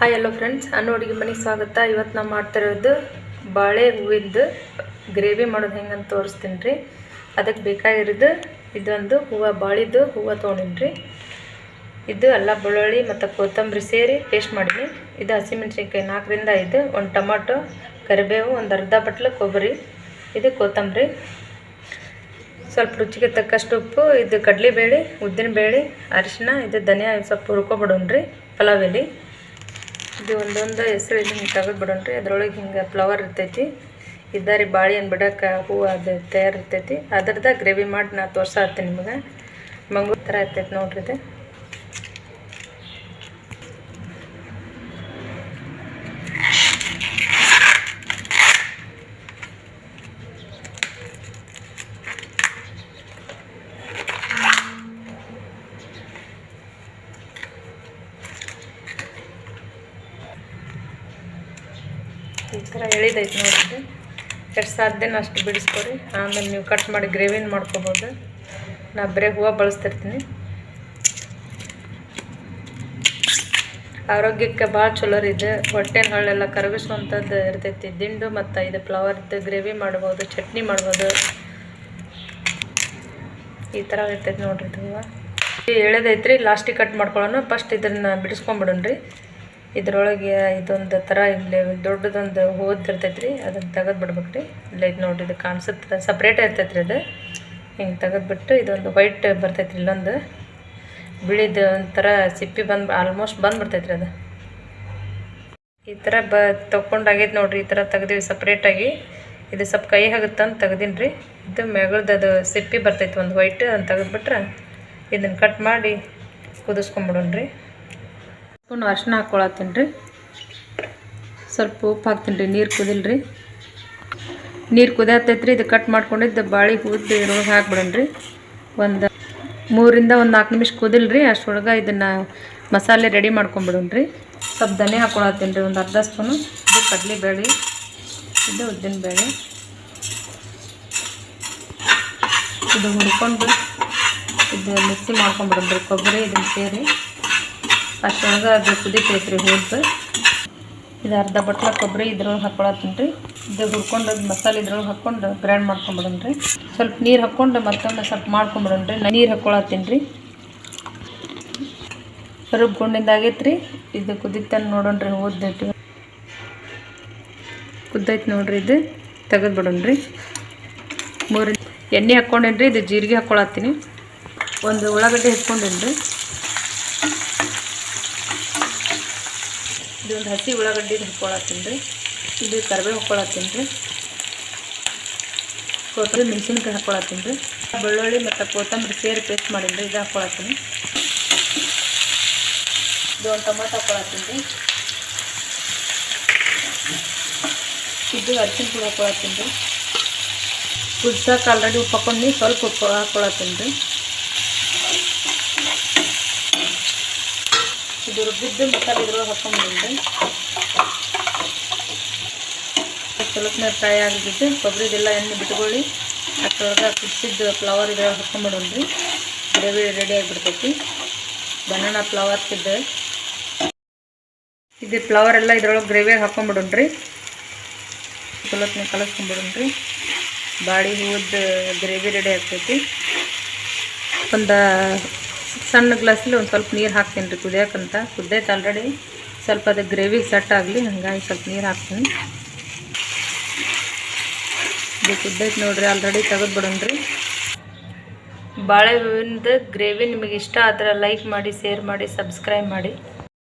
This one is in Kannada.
ಹಾಯ್ ಎಲ್ಲೋ ಫ್ರೆಂಡ್ಸ್ ಅನ್ನು ಅಡುಗೆ ಮನೆಗೆ ಸ್ವಾಗತ. ಇವತ್ತು ನಾವು ಮಾಡ್ತಿರೋದು ಬಾಳೆ ಹೂವಿಂದು ಗ್ರೇವಿ ಮಾಡೋದು ಹೆಂಗಂತ ತೋರಿಸ್ತೀನಿ ರೀ ಅದಕ್ಕೆ ಬೇಕಾಗಿರೋದು ಇದೊಂದು ಹೂವು ಬಾಳಿದ್ದು ಹೂವು ತೊಗೊಂಡಿನಿ ರೀ ಇದು ಎಲ್ಲ ಬೆಳ್ಳುಳ್ಳಿ ಮತ್ತು ಕೊತ್ತಂಬರಿ ಸೇರಿ ಪೇಸ್ಟ್ ಮಾಡೀನಿ. ಇದು ಹಸಿಮೆಣ್ಸಿನ್ಕಾಯಿ ನಾಲ್ಕರಿಂದ ಐದು, ಒಂದು ಟೊಮಾಟೊ, ಕರಿಬೇವು, ಒಂದು ಅರ್ಧ ಬಟ್ಲು ಕೊಬ್ಬರಿ, ಇದು ಕೊತ್ತಂಬರಿ. ಸ್ವಲ್ಪ ರುಚಿಗೆ ತಕ್ಕಷ್ಟು ಉಪ್ಪು, ಇದು ಕಡಲೆಬೇಳೆ, ಉದ್ದಿನಬೇಳೆ ಅರಿಶಿನ ಇದು ಧನಿಯಾ ಸ್ವಲ್ಪ ಪಲಾವ್ ಎಲೆ. ಇದು ಒಂದೊಂದು ಹೆಸರು ಹಿಂಗೆ ತೆಗೆದು ಬಿಡೋಣ್ರಿ ಅದರೊಳಗೆ ಹಿಂಗೆ ಫ್ಲವರ್ ಇರ್ತೈತಿ. ಇದ್ದಾರಿ ಬಾಳೆಹಣ್ಣು ಬಿಡೋಕೆ ಹೂವು ಅದು ತಯಾರು ಇರ್ತೈತಿ ಅದರದ ಗ್ರೇವಿ ಮಾಡಿ ನಾ ತೋರ್ಸಾತೀನಿ ನಿಮಗೆ. ಮಂಗೂರ್ ಥರ ಇರ್ತೈತಿ ನೋಡ್ರಿ ಇದು. ಈ ಥರ ಎಳಿದೈತೆ ನೋಡಿರಿ. ಎಷ್ಟು ಸಾಧ್ಯನ ಅಷ್ಟು ಬಿಡಿಸ್ಕೊರಿ. ಆಮೇಲೆ ನೀವು ಕಟ್ ಮಾಡಿ ಗ್ರೇವಿನ ಮಾಡ್ಕೊಬೋದು. ನಾ ಬರೀ ಹೂವು ಬಳಸ್ತಿರ್ತೀನಿ. ಆರೋಗ್ಯಕ್ಕೆ ಭಾಳ ಚಲೋ ರೀ ಇದು. ಹೊಟ್ಟೆನ ಹಳ್ಳೆಲ್ಲ ಕರಗಿಸುವಂಥದ್ದು ಇರ್ತೈತಿ. ದಿಂಡು ಮತ್ತು ಇದು ಫ್ಲವರ್ದು ಗ್ರೇವಿ ಮಾಡ್ಬೋದು, ಚಟ್ನಿ ಮಾಡ್ಬೋದು. ಈ ಥರ ಇರ್ತೈತಿ ನೋಡ್ರಿ ಇದು ಹೂವು. ಎಳೆದೈತ್ರಿ ಲಾಸ್ಟಿಗೆ ಕಟ್ ಮಾಡ್ಕೊಳ್ಳೋಣ. ಫಸ್ಟ್ ಇದನ್ನು ಬಿಡಿಸ್ಕೊಂಬಿಡೋಣ್ರಿ. ಇದ್ರೊಳಗೆ ಇದೊಂದು ಥರ ಇಲ್ಲಿ ದೊಡ್ಡದೊಂದು ಹೋದ್ ಇರ್ತೈತೆ ರೀ ಅದನ್ನು ತೆಗೆದು ಬಿಡ್ಬೇಕು ರೀ ಇಲ್ಲ ಇದು ನೋಡಿರಿ ಇದು ಕಾಣಿಸುತ್ತೆ ಸಪ್ರೇಟ್ ಇರ್ತೈತೆ ರೀ ಅದು. ಹಿಂಗೆ ತೆಗೆದ್ಬಿಟ್ಟು ಇದೊಂದು ವೈಟ್ ಬರ್ತೈತೆ ರೀ ಇಲ್ಲೊಂದು. ಬಿಳಿದು ಒಂಥರ ಸಿಪ್ಪಿ ಬಂದು ಆಲ್ಮೋಸ್ಟ್ ಬಂದುಬಿಡ್ತೈತೆ ರೀ ಅದು. ಈ ಥರ ಬ ತೊಗೊಂಡಾಗೈತೆ ನೋಡಿರಿ, ಈ ಥರ ತೆಗ್ದೀವಿ ಸಪ್ರೇಟಾಗಿ ಇದು ಸ್ವಲ್ಪ ಕೈ ಆಗುತ್ತಂತ ತೆಗ್ದೀನಿ ರೀ ಇದು ಮೆಗಳ್ದು ಅದು ಸಿಪ್ಪಿ ಬರ್ತೈತೆ ಒಂದು ವೈಟ್ ಅದನ್ನು ತೆಗೆದ್ಬಿಟ್ರೆ ಇದನ್ನು ಕಟ್ ಮಾಡಿ ಕುದಿಸ್ಕೊಂಬಿಡೋಣ್ರಿ. ಸ್ಪೂನ್ ಅರ್ಶಿನ ಹಾಕ್ಕೊಳತ್ತೀನಿ ರೀ. ಸ್ವಲ್ಪ ಉಪ್ಪು ಹಾಕ್ತೀನಿ ರೀ, ನೀರು ಕುದಿಲ್ರಿ ನೀರು ಕುದಿಯತ್ತೈತೆ ರೀ ಇದು ಕಟ್ ಮಾಡ್ಕೊಂಡಿದ್ದು ಬಾಳೆ ಹುದ್ದು ಇರೋ ಹಾಕ್ಬಿಡೋಣ ರೀ. ಒಂದು ಮೂರಿಂದ ಒಂದು ನಾಲ್ಕು ನಿಮಿಷ ಕುದಿಲ್ರಿ ಅಷ್ಟೊಳಗೆ ಇದನ್ನು ಮಸಾಲೆ ರೆಡಿ ಮಾಡ್ಕೊಂಬಿಡೋಣ ರೀ. ಸ್ವಲ್ಪ ಧನೆ ಹಾಕ್ಕೊಳತ್ತೀನಿ ರೀ, ಒಂದು ಅರ್ಧ ಸ್ಪೂನು. ಇದು ಕಡಲೆಬೇಳೆ, ಇದು ಉದ್ದಿನ ಬೇಳೆ ಇದು ಹುರ್ಕೊಂಡು ಇದು ಮಿಕ್ಸಿ ಮಾಡ್ಕೊಂಬಿಡೋಣ ರೀ, ಕೊಬ್ಬರಿ ಇದನ್ನು ಸೇರಿ. ಅಷ್ಟೊಳಗೆ ಅದು ಕುದಿತೈತೆ ರೀ ಹುರಿದು ಇದು ಅರ್ಧ ಬಟ್ಲ ಕೊಬ್ಬರಿ ಇದ್ರೊಳಗೆ ಹಾಕ್ಕೊಳತ್ತೀನಿ ರೀ. ಇದು ಹುರ್ಕೊಂಡು ಮಸಾಲೆ ಇದ್ರೊಳಗೆ ಹಾಕ್ಕೊಂಡು ಗ್ರೈಂಡ್ ಮಾಡ್ಕೊಂಬಿಡೋಣ ರೀ ಸ್ವಲ್ಪ ನೀರು ಹಾಕ್ಕೊಂಡು ಮತ್ತೊಮ್ಮೆ ಸ್ವಲ್ಪ ಮಾಡ್ಕೊಂಬಿಡೋಣ ರೀ ನೀರು ಹಾಕ್ಕೊಳತ್ತೀನಿ ರೀ. ರುಬ್ಕೊಂಡಿಂದ ಆಗೈತೆ ರೀ. ಇದು ಕುದಿತನ ನೋಡೋಣ ರೀ ಓದ್ದೈತಿ. ಕುದ್ದೈತೆ ನೋಡ್ರಿ ಇದು. ತೆಗೆದು ಬಿಡೋಣ ರೀ ಮೂರು ಎಣ್ಣೆ ಹಾಕ್ಕೊಂಡೇನಿ ರೀ ಇದು ಜೀರಿಗೆ ಹಾಕ್ಕೊಳತ್ತೀನಿ ಒಂದು ಉಳ್ಳಾಗಡ್ಡೆ ರೀ ಇದು ಒಂದು ಹಸಿ ಉಳ್ಳಾಗಡ್ಡಿ ಹಾಕ್ಕೊಳತ್ತೀನಿ ರೀ. ಇದು ಕರಿಬೇವು ಹಾಕ್ಕೊಳತ್ತೀನಿ ರೀ. ಕೊತ್ತಂಬರಿ ಮೆಣಸಿನ್ಕಾಯಿ ಹಾಕ್ಕೊಳತ್ತೀನಿ ರೀ. ಬೆಳ್ಳುಳ್ಳಿ ಮತ್ತು ಕೊತ್ತಂಬರಿ ಸೇರಿ ಪೇಸ್ಟ್ ಮಾಡಿದ್ರೆ ಇದು ಹಾಕ್ಕೊಳತ್ತೀನಿ ಇದು ಒಂದು ಟೊಮಾಟೊ ಹಾಕ್ಕೊಳತ್ತೀನಿ ರೀ. ಇದು ಅರ್ಶಿನ ಪುಡಿ ಹಾಕ್ಕೊಳತ್ತೀನಿ ರೀ. ಆಲ್ರೆಡಿ ಉಪ್ಪು ಹಾಕೊಂಡು ಸ್ವಲ್ಪ ಉಪ್ಪು ಹಾಕ್ಕೊಳತ್ತೀನಿ ರೀ. ಇದು ರುಬ್ಬಿದ್ದು ಮಸಾಲೆ ಇದ್ರೊಳಗೆ ಹಾಕ್ಕೊಂಡ್ಬಿಡಿ ಸ್ವಲ್ಪನೇ ಫ್ರೈ ಆಗಿದ್ದು ಕೊಬ್ಬರಿದೆಲ್ಲ ಎಣ್ಣೆ ಬಿಟ್ಕೊಳ್ಳಿ. ಅದ್ರೊಳಗೆ ಕುದಿಸಿದ್ದು ಫ್ಲವರ್ ಇದ್ರೊಳಗೆ ಹಾಕ್ಕೊಂಬಿಡೋಣ್ರಿ ಗ್ರೇವಿ ರೆಡಿ ಆಗಿಬಿಡ್ತೈತಿ. ಬನಾನಾ ಫ್ಲವರ್ ಇದೆ. ಇದು ಫ್ಲವರ್ ಎಲ್ಲ ಇದ್ರೊಳಗೆ ಗ್ರೇವಿಯಾಗಿ ಹಾಕ್ಕೊಂಬಿಡೋಣ್ರಿ ಕಲಸ್ಕೊಂಡ್ಬಿಡೋಣ ರೀ ಬಾಡಿ ಹೂವದ್ದು ಗ್ರೇವಿ ರೆಡಿ ಆಗ್ತೈತಿ. ಒಂದು ಸಣ್ಣ ಗ್ಲಾಸಲ್ಲಿ ಒಂದು ಸ್ವಲ್ಪ ನೀರು ಹಾಕ್ತೀನಿ ರೀ ಕುದಿಯೋಕ್ಕಂತ ಕುದ್ದೈತೆ ಆಲ್ರೆಡಿ ಸ್ವಲ್ಪ ಅದು ಗ್ರೇವಿ ಸೆಟ್ ಆಗಲಿ, ಹಂಗಾಗಿ ಸ್ವಲ್ಪ ನೀರು ಹಾಕ್ತೀನಿ. ಇದು ಕುದ್ದೈತೆ ನೋಡಿರಿ ಆಲ್ರೆಡಿ ತೆಗೆದು ಬಿಡೋಣ್ರಿ. ಬಾಳೆ ಹೂವಿಂದ ಗ್ರೇವಿ ನಿಮಗೆ ಇಷ್ಟ ಆದರೆ ಲೈಕ್ ಮಾಡಿ ಶೇರ್ ಮಾಡಿ ಸಬ್ಸ್ಕ್ರೈಬ್ ಮಾಡಿ.